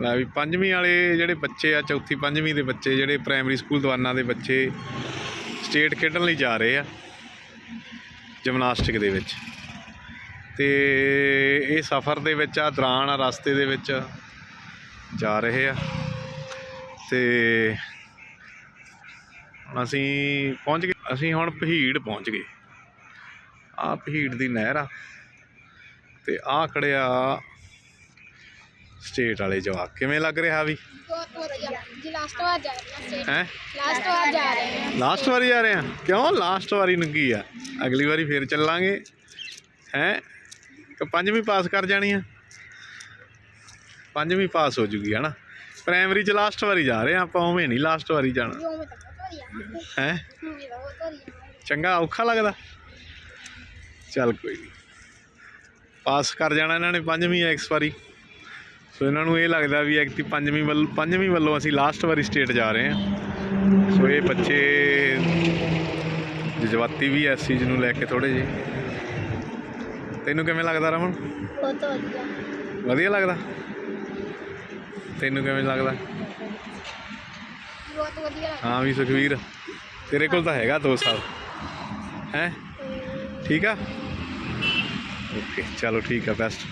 ਲੈ ਵੀ ਪੰਜਵੀਂ ਵਾਲੇ ਜਿਹੜੇ ਬੱਚੇ ਆ, ਚੌਥੀ, ਪੰਜਵੀਂ ਦੇ ਬੱਚੇ ਜਿਹੜੇ ਪ੍ਰਾਇਮਰੀ ਸਕੂਲ ਦਵਾਨਾ ਦੇ ਬੱਚੇ ਸਟੇਟ ਖੇਡਣ ਲਈ ਜਾ ਰਹੇ ਆ ਜਿਮਨਾਸਟਿਕ ਦੇ ਵਿੱਚ। ਤੇ ਇਹ ਸਫ਼ਰ ਦੇ ਵਿੱਚ ਆ, ਦੌਰਾਨ ਆ, ਰਸਤੇ ਦੇ ਵਿੱਚ ਜਾ ਰਹੇ ਆ। ਤੇ ਅਸੀਂ ਪਹੁੰਚ ਗਏ, ਅਸੀਂ ਹੁਣ ਭਹੀੜ ਪਹੁੰਚ ਗਏ। ਆ ਭਹੀੜ ਦੀ ਨਹਿਰ ਆ। ਤੇ ਆ ਖੜਿਆ ਸਟੇਟ ਵਾਲੇ ਜਵਾਕ। ਕਿਵੇਂ ਲੱਗ ਰਿਹਾ ਵੀ? ਬਹੁਤ ਵਧੀਆ ਜੀ ਲਾਸਟ ਵਾਰ ਜਾ ਰਹੇ ਹਾਂ ਹੈ? ਲਾਸਟ ਵਾਰ ਜਾ ਰਹੇ ਹਾਂ। ਲਾਸਟ ਵਾਰੀ ਜਾ ਰਹੇ ਆ ਕਿਉਂ? ਲਾਸਟ ਵਾਰੀ ਨੂੰ ਕੀ ਆ। ਅਗਲੀ ਵਾਰੀ ਫੇਰ ਚੱਲਾਂਗੇ। ਹੈ? ਕਿ ਪੰਜਵੀਂ ਪਾਸ ਕਰ ਜਾਣੀ ਆ। ਪੰਜਵੀਂ ਪਾਸ ਹੋ ਜੂਗੀ ਹਨਾ? ਪ੍ਰਾਇਮਰੀ ਚ ਲਾਸਟ ਵਾਰੀ ਜਾ ਰਹੇ ਆ ਆਪਾਂ ਉਵੇਂ ਨਹੀਂ ਲਾਸਟ ਵਾਰੀ ਜਾਣਾ। ਹੈ ਚੰਗਾ ਔਖਾ ਲੱਗਦਾ। ਚੱਲ ਕੋਈ ਨਹੀਂ ਪਾਸ ਕਰ ਜਾਣਾ ਇਹਨਾਂ ਨੇ ਪੰਜਵੀਂ ਐ ਇਸ ਵਾਰੀ। ਸੋ ਇਹਨਾਂ ਨੂੰ ਇਹ ਲੱਗਦਾ ਵੀ ਐਕਟੀ ਪੰਜਵੀਂ ਵੱਲ ਪੰਜਵੀਂ ਵੱਲੋਂ ਅਸੀਂ ਲਾਸਟ ਵਾਰੀ ਸਟੇਟ ਜਾ ਰਹੇ ਹਾਂ। ਸੋ ਇਹ ਬੱਚੇ ਜਜ਼ਬਾਤੀ ਵੀ ਐ ਇਸ ਚੀਜ਼ ਨੂੰ ਲੈ ਕੇ ਥੋੜੇ ਜਿਹੇ। ਤੈਨੂੰ ਕਿਵੇਂ ਲੱਗਦਾ ਰਮਨ? ਬਹੁਤ ਵਧੀਆ। ਵਧੀਆ ਲੱਗਦਾ? ਤੈਨੂੰ ਕਿਵੇਂ ਲੱਗਦਾ? ਬਹੁਤ ਵਧੀਆ ਹਾਂ ਵੀ ਸੁਖਵੀਰ ਤੇਰੇ ਕੋਲ ਤਾਂ ਹੈਗਾ 2 ਸਾਲ। ਹੈ? ਠੀਕ ਆ? ਓਕੇ ਚਲੋ ਠੀਕ ਆ ਬੈਸਟ